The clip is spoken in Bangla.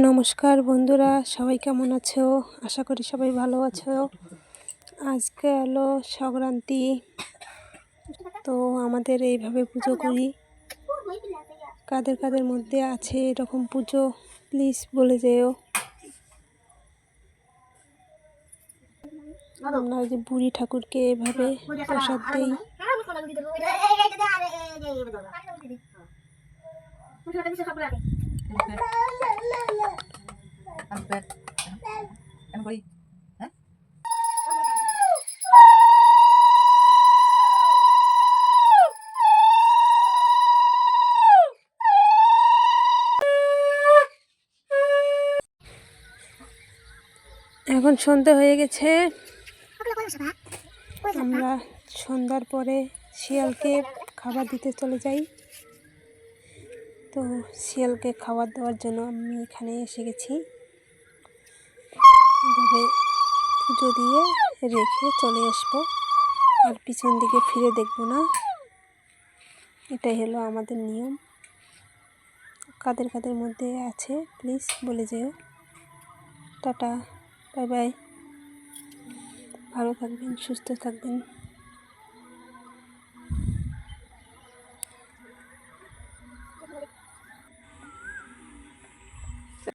নমস্কার বন্ধুরা সবাই কেমন আছো আশা করি সবাই ভালো আছো আজকে হলো সংক্রান্তি তো আমাদের এইভাবে পুজো করি কাদের কাদের মধ্যে আছে এরকম পুজো প্লিজ বলে যেও আমরা যে বুড়ি ঠাকুরকে এভাবে প্রসাদ দিই হ্যাঁ এখন সন্ধে হয়ে গেছে। আমরা সন্ধ্যার পরে শিয়ালকে খাবার দিতে চলে যাই। তো শিয়ালকে খাবার দেওয়ার জন্য আমি এখানে এসে গেছি। এভাবে পুজো দিয়ে রেখে চলে আসব। আর পিছন দিকে ফিরে দেখব না। এটাই হলো আমাদের নিয়ম। কাদের কাদের মধ্যে আছে, প্লিজ বলে যেও। Ta ta, bye bye. ভালো থাকবেন, সুস্থ থাকবেন।